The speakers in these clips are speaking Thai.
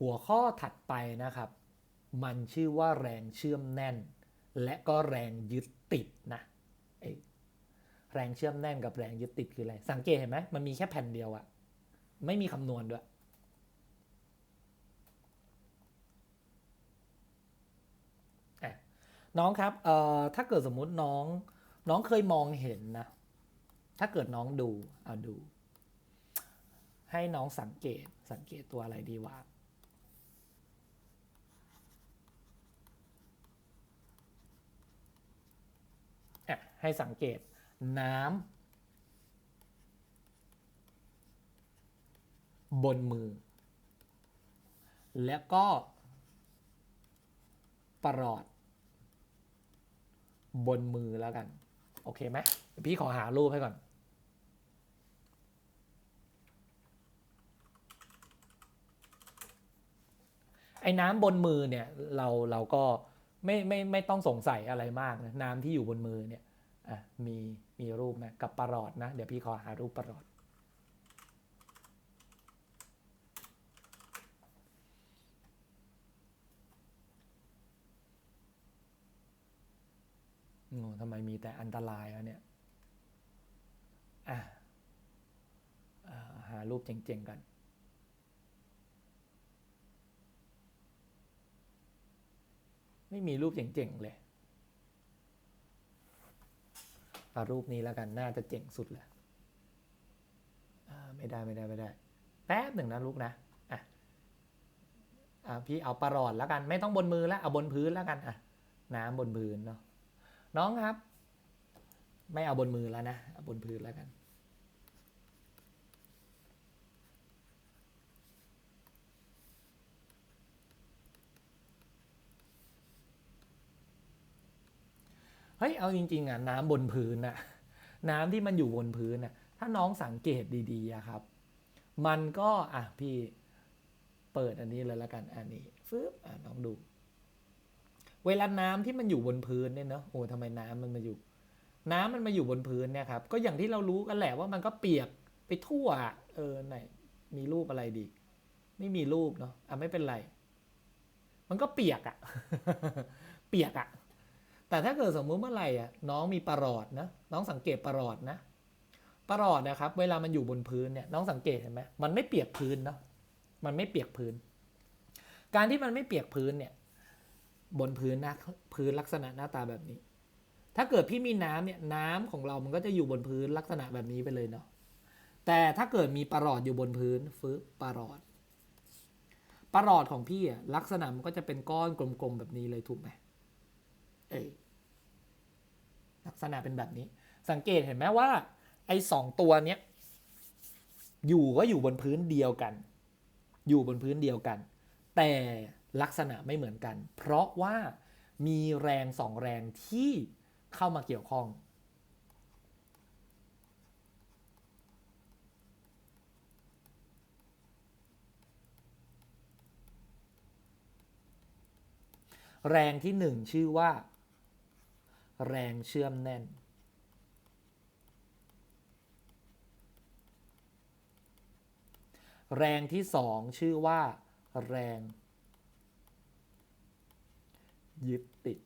หัวข้อถัดไปนะครับ มันชื่อว่าแรงเชื่อมแน่น และก็แรงยึดติดนะแรงเชื่อมแน่นกับแรงยึดติดคืออะไร สังเกตเห็นไหมมันมีแค่แผ่นเดียวอะไม่มีคำนวณด้วย น้องครับเอ่อถ้าเกิดสมมุติน้อง น้องเคยมองเห็นนะ ถ้าเกิดน้องดู เอาดู ให้น้องสังเกต สังเกตตัวอะไรดีวะอะ ให้สังเกตน้ำบนมือ แล้วก็ประหลอด บนมือแล้วกัน โอเคไหมพี่ขอหารูปให้ก่อนไอ้น้ำบนมือเนี่ยเราเราก็ไม่ไม่ไม่ต้องสงสัยอะไรมากนะน้ำที่อยู่บนมือเนี่ย อะมีมีรูปไหมกับประหลอดนะ เดี๋ยวพี่ขอหารูปประหลอดโอ้ทำไมมีแต่อันตรายอะเนี่ย อะหารูปเจ๋งๆกันไม่มีรูปเจ๋งๆเลย เอารูปนี้แล้วกันน่าจะเจ๋งสุดแหละไม่ได้ไม่ได้ไม่ได้ แป๊บหนึ่งนะลูกนะอะพี่เอาประหลอดแล้วกัน ไม่ต้องบนมือแล้วเอาบนพื้นแล้วกันอะน้ำบนพื้นเนาะน้องครับ ไม่เอาบนมือแล้วนะเอาบนพื้นแล้วกัน เฮ้ยเอาจริง ๆอะน้ำบนพื้นน่ะน้ำที่มันอยู่บนพื้นน่ะถ้าน้องสังเกตดีๆครับ มันก็อะพี่เปิดอันนี้เลยล้วกันอันนี้ฟึบอะน้องดู เวลาน้ำที่มันอยู่บนพื้นเนี่ยเนาะโอ้ทำไมน้ำมันมาอยู่ น้ำมันมาอยู่บนพื้นเนี่ยครับ ก็อย่างที่เรารู้กันแหละว่ามันก็เปียกไปทั่วเออไหนมีรูปอะไรดี ไม่มีรูปเนาะอะไม่เป็นไร มันก็เปียกอะเปียกอะ แต่ถ้าเกิดสมมุติเมื่อไหร่อะน้องมีประหลอดนะน้องสังเกตประหลอดนะประหลอดนะครับ เวลามันอยู่บนพื้นเนี่ยน้องสังเกตเห็นไหมมันไม่เปียกพื้นเนาะมันไม่เปียกพื้น การที่มันไม่เปียกพื้นเนี่ยบนพื้นนะพื้นลักษณะหน้าตาแบบนี้ ถ้าเกิดพี่มีน้ำเนี่ยน้ำของเรามันก็จะอยู่บนพื้นลักษณะแบบนี้ไปเลยเนาะแต่ถ้าเกิดมีประหลอดอยู่บนพื้นฟื้ประหลอดประหลอดของพี่อะลักษณะมันก็จะเป็นก้อนกลมๆแบบนี้เลยถูกไหมเอย ลักษณะเป็นแบบนี้ สังเกตเห็นไหมว่า ไอ้สองตัวเนี้ยอยู่ก็อยู่บนพื้นเดียวกัน อยู่บนพื้นเดียวกัน แต่ลักษณะไม่เหมือนกัน เพราะว่ามีแรงสองแรงที่เข้ามาเกี่ยวข้อง แรงที่หนึ่งชื่อว่า แรงเชื่อมแน่น แรงที่สองชื่อว่า แรง ยึดติด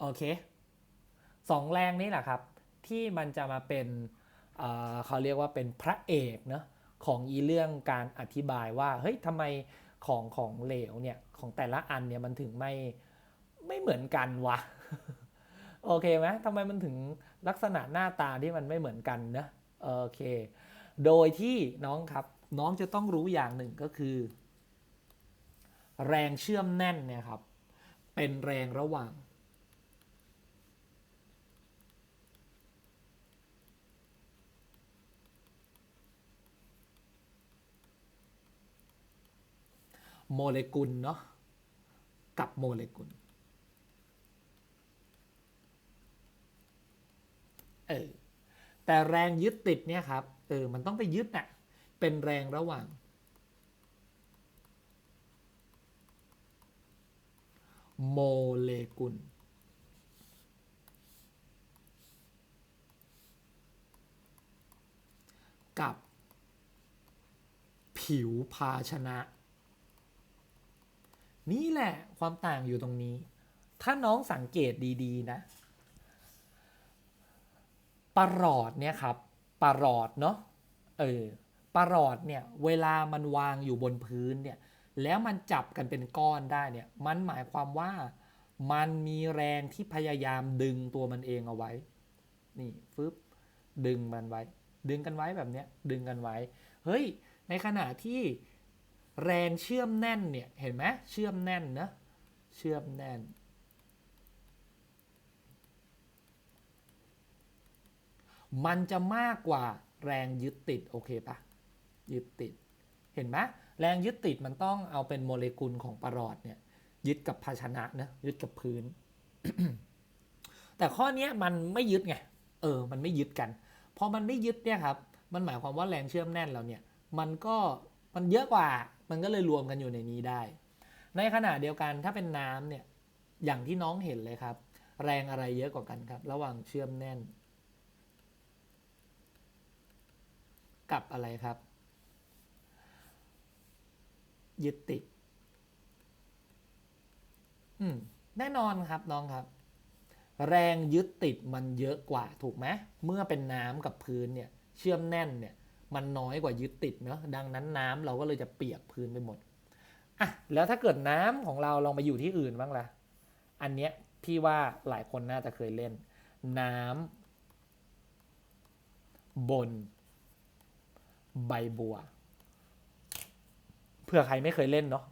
โอเคสองแรงนี้แหละครับ ที่มันจะมาเป็นเเขาเรียกว่าเป็นพระเอกเนอะของอีเรื่องการอธิบายว่าเฮ้ยทำไมของของเหลวเนี่ย ของแต่ละอันเนี่ยมันถึงไม่ไม่เหมือนกันวะ โอเคไหมทำไมมันถึงลักษณะหน้าตาที่มันไม่เหมือนกันนะโอเค โดยที่น้องครับน้องจะต้องรู้อย่างหนึ่งก็คือ แรงเชื่อมแน่นเนี่ยครับ เป็นแรงระหว่าง โมเลกุลเนาะกับโมเลกุล เออแต่แรงยึดติดเนี่ยครับเออมันต้องไปยึดน่ะเป็นแรงระหว่าง โมเลกุลกับ ผิวภาชนะ นี่แหละความต่างอยู่ตรงนี้ ถ้าน้องสังเกตดี ๆ นะ ปลาหลอดเนี่ยครับปลาหลอดเนาะเออปลาหลอดเนี่ยเวลามันวางอยู่บนพื้นเนี่ยแล้วมันจับกันเป็นก้อนได้เนี่ยมันหมายความว่ามันมีแรงที่พยายามดึงตัวมันเองเอาไว้ นี่ฟึบดึงมันไว้ ดึงกันไว้แบบเนี้ยดึงกันไว้ เฮ้ย ในขณะที่แรงเชื่อมแน่นเนี่ย เห็นไหมเชื่อมแน่นนะ เชื่อมแน่น มันจะมากกว่าแรงยึดติดโอเคปะยึดติด เห็นไหมแรงยึดติดมันต้องเอาเป็นโมเลกุลของปรอดเนี่ยยึดกับภาชนะนะยึดกับพื้น แต่ข้อนี้มันไม่ยึดไงเออ มันไม่ยึดกันพอมันไม่ยึดเนี่ยครับมันหมายความว่าแรงเชื่อมแน่นเราเนี่ยมันก็มันเยอะกว่า มันก็เลยรวมกันอยู่ในนี้ได้ ในขณะเดียวกันถ้าเป็นน้ำเนี่ยอย่างที่น้องเห็นเลยครับ แรงอะไรเยอะกว่ากันครับ ระหว่างเชื่อมแน่น กับอะไรครับ ยึดติด อืม แน่นอนครับน้องครับ แรงยึดติดมันเยอะกว่าถูกไหมเมื่อเป็นน้ำกับพื้นเนี่ย เชื่อมแน่นเนี่ย มันน้อยกว่ายึดติดเนาะดังนั้นน้ำเราก็เลยจะเปียกพื้นไปหมดอะแล้วถ้าเกิดน้ำของเราลองไปอยู่ที่อื่นบ้างล่ะ อันเนี้ยพี่ว่าหลายคนน่าจะเคยเล่น น้ำบน ใบบัวเผื่อใครไม่เคยเล่นเนาะ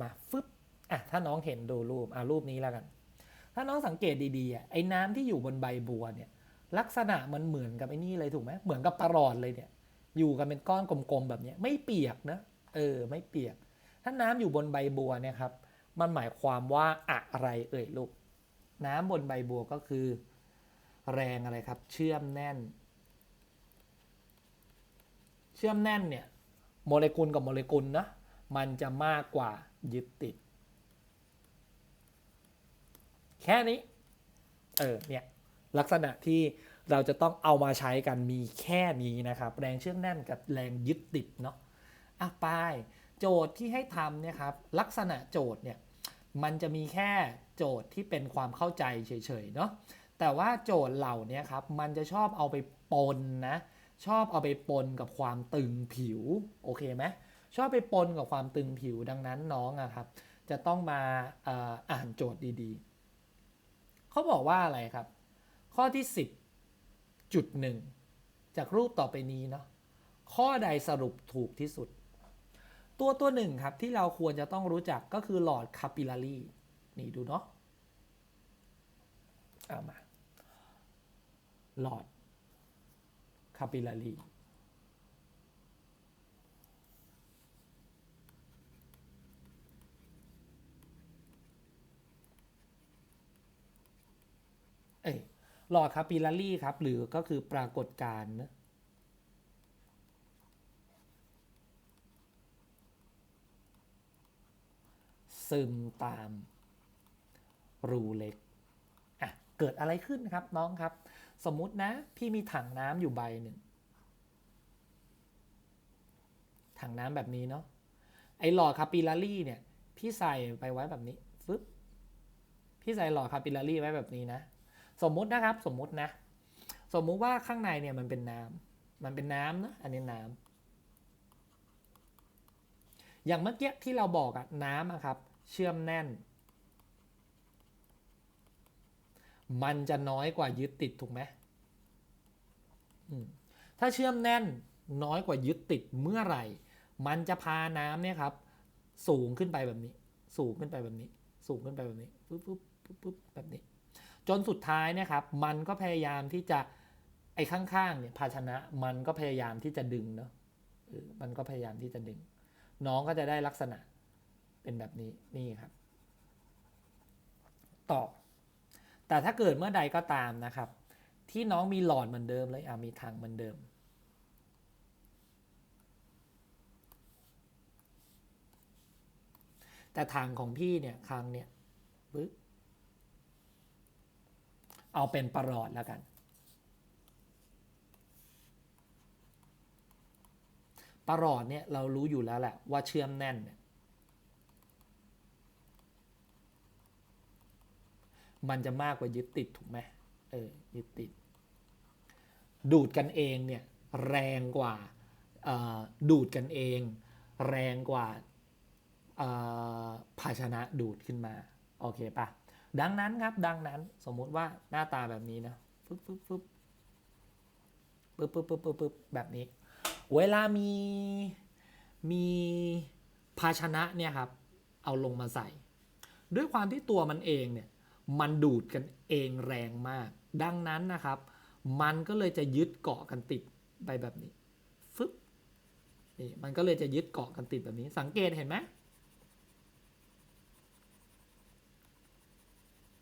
มาฟึบอะถ้าน้องเห็นดูรูปอะรูปนี้แล้วกัน ถ้าน้องสังเกตดีๆอะไอ้น้ำที่อยู่บนใบบัวเนี่ย ลักษณะมันเหมือนกับไอ้นี่เลยถูกไหมเหมือนกับปลาหลอดเลยเนี่ย อยู่กันเป็นก้อนกลมๆแบบนี้ไม่เปียกนะเออไม่เปียก ถ้าน้ำอยู่บนใบบัวเนี่ยครับมันหมายความว่าอะไรเอ่ยลูกน้ำบนใบบัวก็คือ แรงอะไรครับ เชื่อมแน่น เชื่อมแน่นเนี่ยโมเลกุลกับโมเลกุลนะมันจะมากกว่ายึดติด แค่นี้ เออเนี่ย ลักษณะที่เราจะต้องเอามาใช้กันมีแค่นี้นะครับ แรงเชื่อมแน่นกับแรงยึดติดเนาะอะไปโจทย์ที่ให้ทำเนี่ยครับลักษณะโจทย์เนี่ยมันจะมีแค่โจทย์ที่เป็นความเข้าใจเฉยๆเนาะแต่ว่าโจทย์เหล่านี้ครับมันจะชอบเอาไปปนนะชอบเอาไปปนกับความตึงผิวโอเคไหมชอบไปปนกับความตึงผิวดังนั้นน้องอะครับ จะต้องมาอาอ่านโจทย์ดีๆ เขาบอกว่าอะไรครับ ข้อที่ 10จุดหนึ่งจากรูปต่อไปนี้เนาะข้อใดสรุปถูกที่สุด ตัวตัวหนึ่งครับที่เราควรจะต้องรู้จักก็คือหลอดคาปิลารีนี่ดูเนาะเอามาหลอดคาปิลารีเอ้ย หลอดคาปิลารีครับ หรือก็คือปรากฏการณ์ซึมตามรูเล็กอะเกิดอะไรขึ้นครับน้องครับ สมมุตินะพี่มีถังน้ำอยู่ใบหนึ่งถังน้ำแบบนี้เนาะไอหลอดคาปิลารีเนี่ย พี่ใส่ไปไว้แบบนี้ฟึบพี่ใส่หลอดคาปิลารีไว้แบบนี้นะ สมมุตินะครับสมมุตินะ สมมุติว่าข้างในเนี่ยมันเป็นน้ำมันเป็นน้ำนะอันนี้น้ำอย่างเมื่อกี้ที่เราบอกอะน้ำอะครับ เชื่อมแน่น มันจะน้อยกว่ายึดติดถูกไหมถ้าเชื่อมแน่นน้อยกว่ายึดติดเมื่อไหร่ มันจะพาน้ำเนี่ยครับ สูงขึ้นไปแบบนี้ สูงขึ้นไปแบบนี้ สูงขึ้นไปแบบนี้ปุ๊บปุ๊บปุ๊บแบบนี้ จนสุดท้ายนี่ยครับ มันก็พยายามที่จะไอ้ข้างๆเนี่ยภาชนะมันก็พยายามที่จะดึงเนาะมันก็พยายามที่จะดึง น้องก็จะได้ลักษณะเป็นแบบนี้นี่ครับต่อแต่ถ้าเกิดเมื่อใดก็ตามนะครับ ที่น้องมีหลอดเหมือนเดิมเลยอะมีถังเหมือนเดิม แต่ถังของพี่เนี่ยครั้งเนี่ยปึ๊บ เอาเป็นประหลอดแล้วกัน ประหลอดเนี่ยเรารู้อยู่แล้วแหละว่าเชื่อมแน่นเนี่ยมันจะมากกว่ายึดติดถูกไหมเออยึดติด ดูดกันเองเนี่ยแรงกว่าดูดกันเอง แรงกว่าภาชนะดูดขึ้นมา โอเคปะ ดังนั้นครับ ดังนั้นสมมุติว่าหน้าตาแบบนี้นะฟึบฟึบฟึบปึ๊บปึ๊บปึ๊บปึ๊บปึ๊บแบบนี้ เวลามีมีภาชนะเนี่ยครับ เอาลงมาใส่ ด้วยความที่ตัวมันเองเนี่ย มันดูดกันเองแรงมาก ดังนั้นนะครับ มันก็เลยจะยึดเกาะกันติดไปแบบนี้ฟึบนี่มันก็เลยจะยึดเกาะกันติดแบบนี้ สังเกตเห็นไหม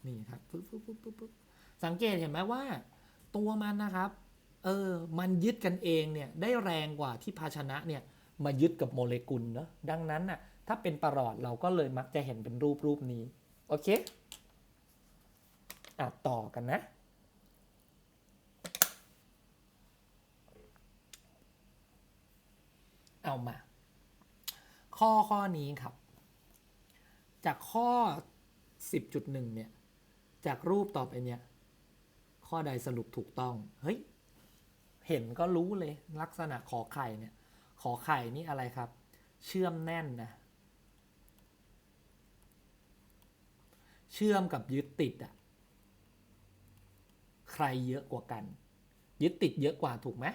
นี่ครับฟึบฟึบฟึบฟึบฟึบสังเกตเห็นไหมว่า ตัวมันนะครับเออมันยึดกันเองเนี่ยได้แรงกว่าที่ภาชนะเนี่ยมายึดกับโมเลกุลเนาะดังนั้นน่ะถ้าเป็นประหลอดเราก็เลยมักจะเห็นเป็นรูปรูปนี้ โอเคอะต่อกันนะเอามา ข้อข้อนี้ครับ จากข้อ 10.1 เนี่ย จากรูปต่อไปเนี่ย ข้อใดสรุปถูกต้อง เฮ้ย เห็นก็รู้เลยลักษณะขอไข่เนี่ย ขอไข่นี่อะไรครับ เชื่อมแน่นนะ เชื่อมกับยึดติดอะใครเยอะกว่ากัน ยึดติดเยอะกว่าถูกไหม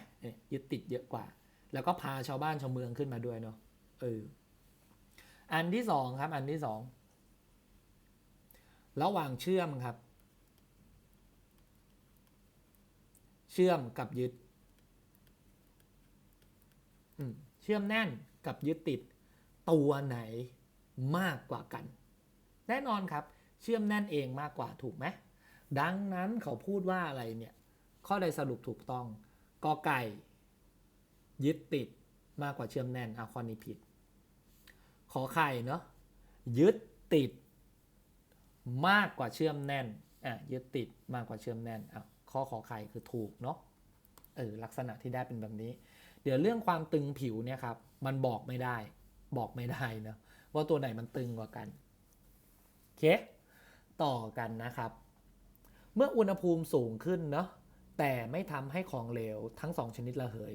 ยึดติดเยอะกว่า แล้วก็พาชาวบ้านชาวเมืองขึ้นมาด้วยเนาะเอออันที่สองครับ อันที่สอง ระหว่างเชื่อมครับ เชื่อมกับยึดเชื่อมแน่นกับยึดติดตัวไหนมากกว่ากัน แน่นอนครับ เชื่อมแน่นเองมากกว่าถูกไหมดังนั้นเขาพูดว่าอะไรเนี่ย ข้อใดสรุปถูกต้องกอไก่ยึดติดมากกว่าเชื่อมแน่นอะข้อนี้ผิด ขอไข่เนาะยึดติด มากกว่าเชื่อมแน่นอะยึดติดมากกว่าเชื่อมแน่นอะข้อขอไข่คือถูกเนาะเออลักษณะที่ได้เป็นแบบนี้ เดี๋ยวเรื่องความตึงผิวเนี่ยครับมันบอกไม่ได้ บอกไม่ได้เนาะว่าตัวไหนมันตึงกว่ากันโอเคต่อกันนะครับ เมื่ออุณหภูมิสูงขึ้นเนาะแต่ไม่ทำให้ของเหลวทั้งสองชนิดระเหย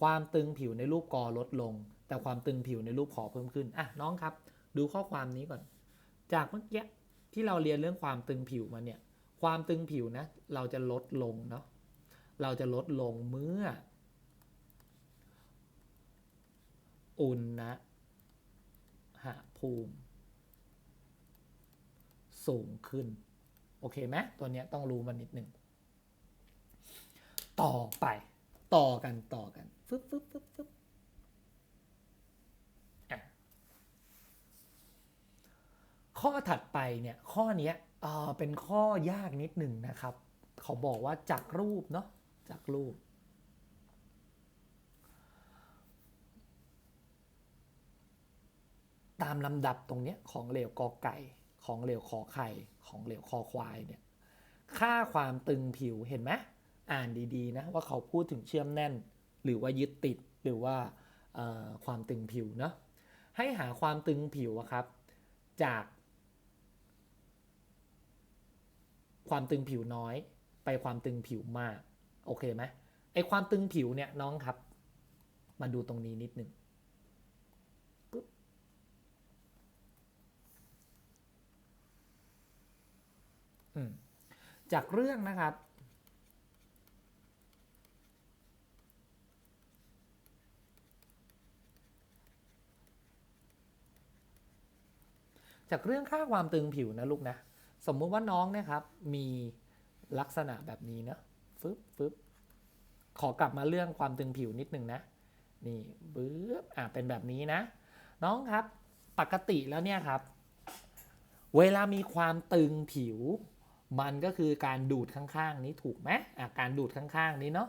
ความตึงผิวในรูปกอลดลง แต่ความตึงผิวในรูปขอเพิ่มขึ้นอะน้องครับ ดูข้อความนี้ก่อน จากเมื่อกี้ ที่เราเรียนเรื่องความตึงผิวมาเนี่ย ความตึงผิวนะ เราจะลดลงเนาะ เราจะลดลงเมื่อ อุณนะหภูมิ สูงขึ้น โอเคไหมตัวเนี้ยต้องรู้มันนิดหนึ่ง ต่อไป ต่อกันต่อกันฟึบฟึบฟึบฟึบอะ ข้อถัดไปเนี่ยข้อนี้เออเป็นข้อยากนิดหนึ่งนะครับ เขาบอกว่าจากรูปเนาะจากรูป ตามลำดับตรงเนี้ยของเหลวกอไก่ ของเหลวคอไข่ ของเหลวคอควายเนี่ยค่าความตึงผิวเห็นไหมอ่านดีๆนะว่าเขาพูดถึงเชื่อมแน่น หรือว่ายึดติดหรือว่าความตึงผิวเนาะให้หาความตึงผิวครับ จาก ความตึงผิวน้อย ไปความตึงผิวมาก โอเคไหมไอความตึงผิวเนี่ยน้องครับ มาดูตรงนี้นิดหนึ่งจากเรื่องนะครับ จากเรื่องค่าความตึงผิวนะลูกนะ สมมุติว่าน้องนะครับมีลักษณะแบบนี้เนะฟึบฟึบขอกลับมาเรื่องความตึงผิวนิดนึงนะ นี่บึ๊บอะเป็นแบบนี้นะ น้องครับปกติแล้วเนี่ยครับ เวลามีความตึงผิว มันก็คือการดูดข้างๆ นี้ถูกไหมอะการดูดข้างๆ นี้เนาะ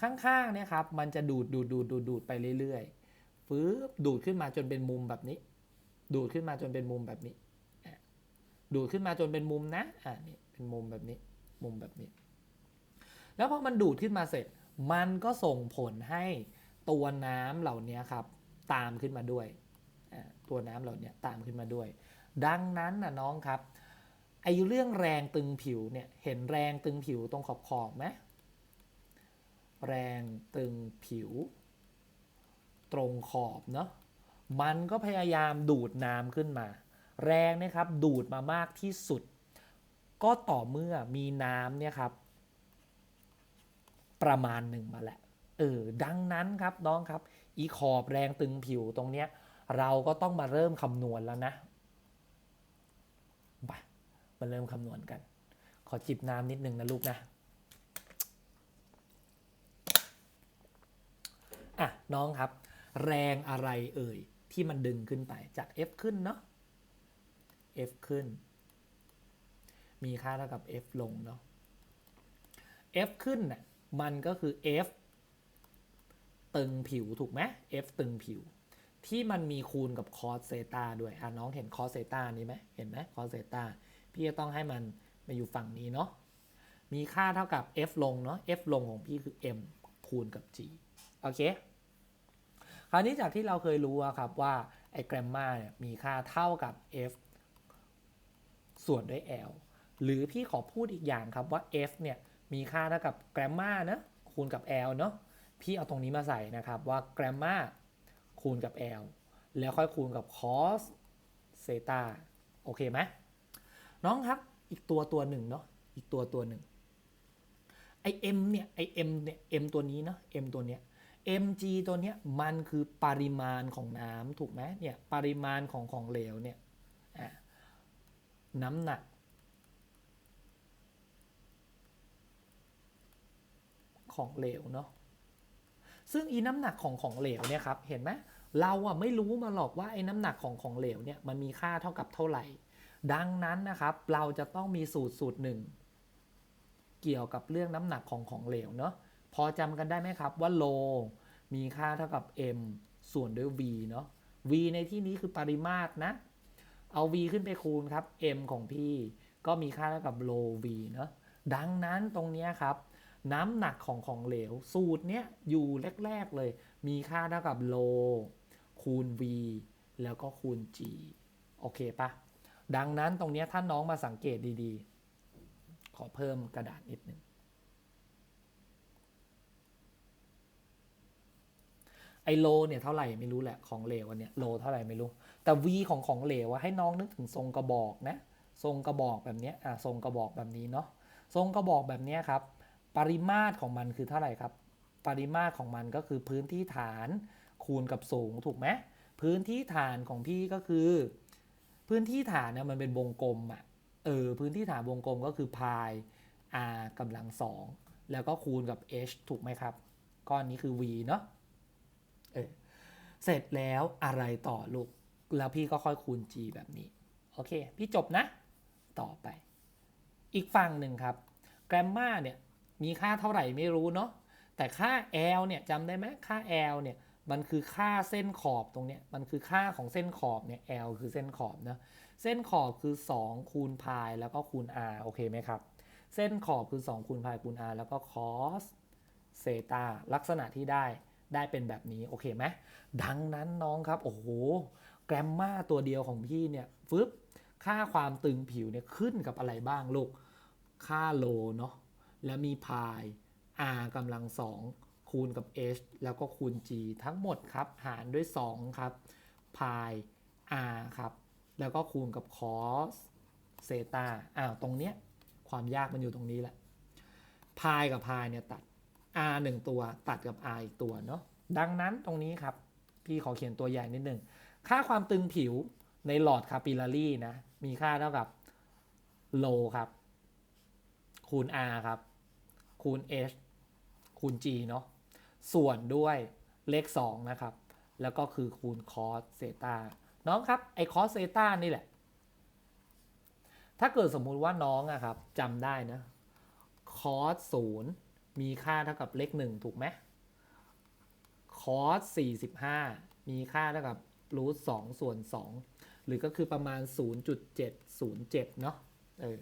ข้างๆเนี่ยครับมันจะดูดดูดดูดดูดดูดไปเรื่อยๆฟื้บดูดขึ้นมาจนเป็นมุมแบบนี้ ดูดขึ้นมาจนเป็นมุมแบบนี้ ดูดขึ้นมาจนเป็นมุมนะอ่านี่เป็นมุมแบบนี้ มุมแบบนี้ แล้วพอมันดูดขึ้นมาเสร็จ มันก็ส่งผลให้ตัวน้ำเหล่านี้ครับ ตามขึ้นมาด้วยอ่าตัวน้ำเหล่านี้ตามขึ้นมาด้วย ดังนั้นนะน้องครับไอ้เรื่องแรงตึงผิวเนี่ยเห็นแรงตึงผิวตรงขอบขอบไหมแรงตึงผิว ตรงขอบเนาะมันก็พยายามดูดน้ำขึ้นมา แรงเนะครับดูดมามากที่สุด ก็ต่อเมื่อมีน้ำเนี่ยครับประมาณหนึ่งมาแหละเออดังนั้นครับน้องครับ อีขอบแรงตึงผิวตรงเนี้ยเราก็ต้องมาเริ่มคำนวณแล้วนะไปมาเริ่มคำนวณกัน ขอจิบน้ำนิดนึงนะลูกนะอะน้องครับ แรงอะไรเอ่ยที่มันดึงขึ้นไปจาก F ขึ้นเนาะ F ขึ้น มีค่าเท่ากับ F ลงเนาะ F ขึ้นน่ะมันก็คือ F ตึงผิวถูกไหม F ตึงผิว ที่มันมีคูณกับ cos เซตาด้วยอะน้องเห็น cos เซตานี้ไหมเห็นไหม cos เซตาพี่จะต้องให้มันมาอยู่ฝั่งนี้เนาะมีค่าเท่ากับ F ลงเนาะ F ลงของพี่คือ M คูณกับ G โอเค คราวนี้จากที่เราเคยรู้อะครับว่าไอ้แกรมมาเนี่ยมีค่าเท่ากับ f ส่วนด้วย l หรือพี่ขอพูดอีกอย่างครับว่า f เนี่ยมีค่าเท่ากับแกรมมานะคูณกับ l เนาะพี่เอาตรงนี้มาใส่นะครับว่าแกรมมาคูณกับ l แล้วค่อยคูณกับ cos เซตาโอเคไหมน้องครับอีกตัวตัวหนึ่งเนาะอีกตัวตัวหนึ่งไอ m เนี่ยไอ m เนี่ย m ตัวนี้เนาะ m ตัวเนี้ย mg ตัวเนี้ยมันคือปริมาณของน้ำถูกไหมเนี่ยปริมาณของของเหลวเนี่ย น้ำหนัก ของเหลวเนาะซึ่งอีน้ำหนักของของเหลวเนี่ยครับเห็นไหมเราอะไม่รู้มาหรอกว่าไอ้น้ำหนักของของเหลวเนี่ยมันมีค่าเท่ากับเท่าไหร่ ดังนั้นนะครับเราจะต้องมีสูตรสูตรหนึ่งเกี่ยวกับเรื่องน้ำหนักของของเหลวเนาะพอจำกันได้ไหมครับว่าโลมีค่าเท่ากับ m ส่วนด้วย v เนาะ v ในที่นี้คือปริมาตรนะ เอา v ขึ้นไปคูณครับ m ของพี่ก็มีค่าเท่ากับโล v เนาะดังนั้นตรงนี้ครับ น้ำหนักของของเหลว สูตรเนี้ยอยู่แรก ๆ เลย มีค่าเท่ากับโลคูณ v แล้วก็คูณ g โอเคปะดังนั้นตรงนี้ยถ้าน้องมาสังเกตดีๆ ขอเพิ่มกระดาษนิดนึงไอโลเนี่ยเท่าไหร่ไม่รู้แหละของเหลวอันเนี้ยโลเท่าไหร่ไม่รู้ แต่ v ของของเหลวอะให้น้องนึกถึงทรงกระบอกนะ ทรงกระบอกแบบนี้อะทรงกระบอกแบบนี้เนาะ ทรงกระบอกแบบนี้ครับ ปริมาตรของมันคือเท่าไหร่ครับ ปริมาตรของมันก็คือพื้นที่ฐานคูณกับสูงถูกไหมพื้นที่ฐานของพี่ก็คือ พื้นที่ฐานเนี่ยมันเป็นวงกลมอะ เออ พื้นที่ฐานวงกลมก็คือพาย r กำลังสองแล้วก็คูณกับ h ถูกไหมครับ ก้อนนี้คือ v เนาะ เออ เสร็จแล้วอะไรต่อลูก แล้วพี่ก็ค่อยคูณ g แบบนี้ โอเค พี่จบนะ ต่อไป อีกฝั่งหนึ่งครับ แกรมมาเนี่ยมีค่าเท่าไหร่ไม่รู้เนาะ แต่ค่า l เนี่ยจำได้ไหมค่า l เนี่ยมันคือค่าเส้นขอบตรงเนี้ย มันคือค่าของเส้นขอบเนี่ย l คือเส้นขอบนะ เส้นขอบคือ 2 คูณพายแล้วก็คูณ r โอเคไหมครับ เส้นขอบคือ 2 คูณพายคูณ r แล้วก็ cos เซตาลักษณะที่ได้ได้เป็นแบบนี้ โอเคไหมดังนั้นน้องครับ โอ้โห แกรมมาตัวเดียวของพี่เนี่ยฟึบค่าความตึงผิวเนี่ยขึ้นกับอะไรบ้างลูก ค่าโลเนาะแล้วมีพาย r กำลังสองคูณกับ h แล้วก็คูณ g ทั้งหมดครับ หารด้วย 2 ครับพาย r ครับ แล้วก็คูณกับ cos เซตาอ้าวตรงเนี้ยความยากมันอยู่ตรงนี้แหละพายกับพายเนี่ยตัด r หนึ่งตัวตัดกับ r อีกตัวเนาะดังนั้นตรงนี้ครับ พี่ขอเขียนตัวอย่นิดหนึ่ง ค่าความตึงผิวในหลอดคาปิลลารีนะ มีค่าเท่ากับโลครับ คูณ r ครับ คูณ h คูณ g เนาะส่วนด้วยเลข 2 นะครับ แล้วก็คือคูณ cos เซตาน้องครับ ไอ้ cos เซตานี่แหละ ถ้าเกิดสมมุติว่าน้องอะครับจำได้นะ cos 0มีค่าเท่ากับเลข 1 ถูกไหม cos 45 มีค่าเท่ากับ รูท2ส่วน2หรือก็คือประมาณ 0.707 เนาะเออ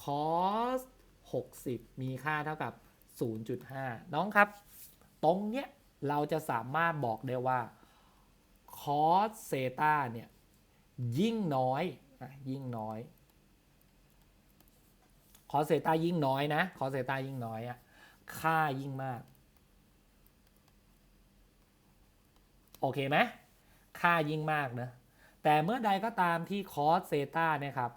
cos 60 มีค่าเท่ากับ 0.5 น้องครับ ตรงเนี้ยเราจะสามารถบอกได้ว่า cos เซตาเนี่ย ยิ่งน้อยอะยิ่งน้อย cos เซตายิ่งน้อยนะ cos เซตายิ่งน้อยอะค่ายิ่งมาก โอเคไหม ค่ายิ่งมากนะแต่เมื่อใดก็ตามที่ cos เซตาเนี่ยครับ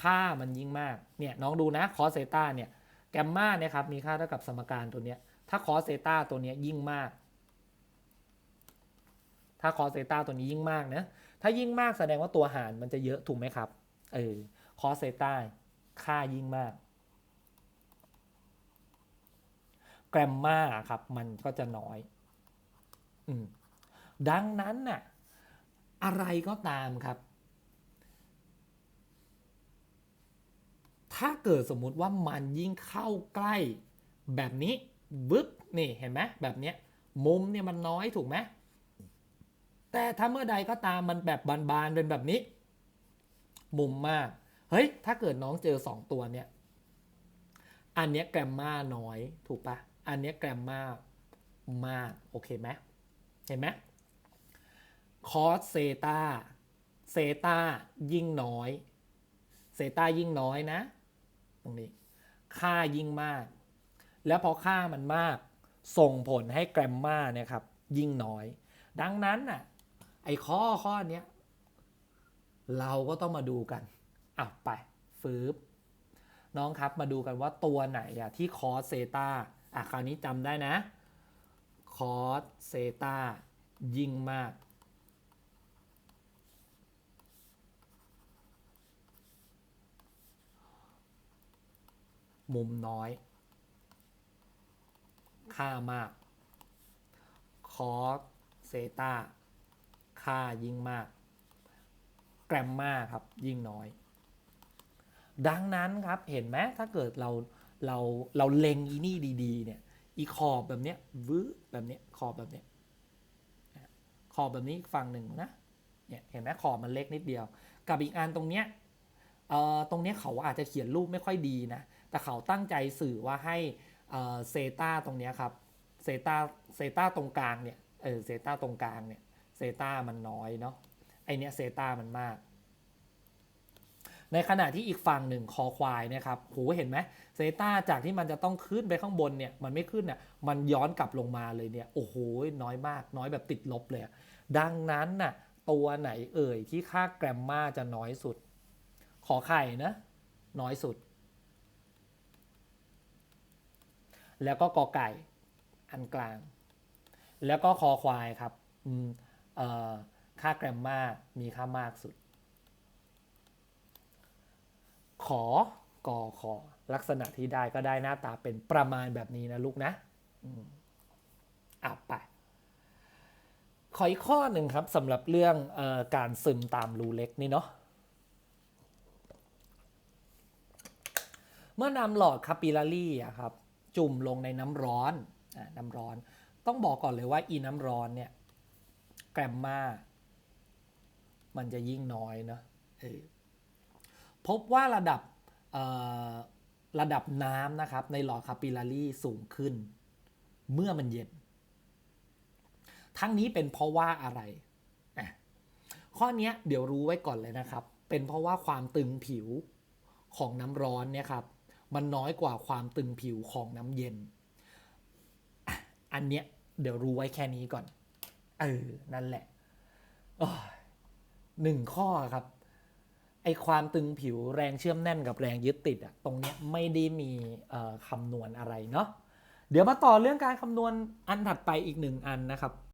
ค่ามันยิ่งมากเนี่ยน้องดูนะ cos เซตาเนี่ยแกมมาเนี่ยครับมีค่าเท่ากับสมการตัวเนี้ยถ้า cos เซตาตัวเนี้ยยิ่งมาก ถ้า cos เซตาตัวนี้ยิ่งมากนะถ้ายิ่งมากแสดงว่าตัวหารมันจะเยอะถูกไหมครับเออ cos เซตาค่ายิ่งมากแกรมมาครับมันก็จะน้อย อืม ดังนั้นน่ะอะไรก็ตามครับ ถ้าเกิดสมมุติว่ามันยิ่งเข้าใกล้แบบนี้วึบนี่เห็นไหมแบบเนี้ยมุมเนี่ยมันน้อยถูกไหมแต่ถ้าเมื่อใดก็ตามมันแบบบานๆเป็นแบบนี้ มุมมากเฮ้ยถ้าเกิดน้องเจอสองตัวเนี่ยอันเนี้ยแกรมมาน้อยถูกปะอันเนี้ยแกรมมามากโอเคไหมเห็นไหม คอสเซตาเซตายิ่งน้อย เซตายิ่งน้อยนะ ตรงนี้ ค่ายิ่งมาก แล้วพอค่ามันมาก ส่งผลให้แกรมมาเนี่ยครับ ยิ่งน้อย ดังนั้นน่ะ ไอ้ข้อข้อเนี้ยเราก็ต้องมาดูกันอะไปฟืบน้องครับมาดูกันว่าตัวไหนอะที่คอสเซตาอะคราวนี้จำได้นะ คอสเซตายิ่งมาก มุมน้อย ค่ามาก คอสเซตาค่ายิ่งมาก แกรมมาครับ ยิ่งน้อย ดังนั้นครับเห็นไหมถ้าเกิดเราเราเราเล็งอีนี่ดีๆเนี่ยอีขอบแบบเนี้ยวื้แบบเนี้ยขอบแบบเนี้ยขอบแบบนี้อีกฝั่งหนึ่งนะเนี่ยเห็นไหมขอบมันเล็กนิดเดียว กับอีกอันตรงเนี้ยเอ่อตรงเนี้ยเขาอาจจะเขียนรูปไม่ค่อยดีนะ แต่เขาตั้งใจสื่อว่าให้เซตาตรงนี้ครับเซตาเซตาตรงกลางเนี่ยเออเซตาตรงกลางเนี่ยเซตามันน้อยเนาะไอเนี้ยเซตามันมาก ในขณะที่อีกฝั่งหนึ่งคอควายนี่ยครับโหเห็นไหมเซตาจากที่มันจะต้องขึ้นไปข้างบนเนี่ยมันไม่ขึ้นน่ะมันย้อนกลับลงมาเลยเนี่ยโอ้โหน้อยมาก น้อยแบบติดลบเลยดังนั้นน่ะตัวไหนเอ่ยที่ค่าแกรมมาจะน้อยสุด ขอไข่นะน้อยสุด แล้วก็กอไก่อันกลาง แล้วก็คอควายครับค่าแกรมมามีค่ามากสุด ขอกอขอลักษณะที่ได้ก็ได้หน้าตาเป็นประมาณแบบนี้นะลูกนะอะไปขออีกข้อหนึ่งครับสำหรับเรื่องออการซึมตามรูเล็กนี่เนาะเมื่อนำหลอดคาปิลารีอะครับ จุ่มลงในน้ำร้อนอน้ำร้อน ต้องบอกก่อนเลยว่าอีน้ำร้อนเนี่ยแกรมมามันจะยิ่งน้อยเนอะพบว่าระดับระดับน้ำนะครับในหลอดคาปิลารีสูงขึ้น เมื่อมันเย็น ทั้งนี้เป็นเพราะว่าอะไร ข้อนี้เดี๋ยวรู้ไว้ก่อนเลยนะครับ เป็นเพราะว่าความตึงผิวของน้ำร้อนเนี่ยครับ มันน้อยกว่าความตึงผิวของน้ำเย็น อันเนี้ยเดี๋ยวรู้ไว้แค่นี้ก่อน เออ นั่นแหละหนึ่งข้อครับ ไอความตึงผิวแรงเชื่อมแน่นกับแรงยึดติดอะตรงเนี้ยไม่ได้มีคำนวณอะไรเนาะเดี๋ยวมาต่อเรื่องการคำนวณอันถัดไปอีกหนึ่งอันนะครับ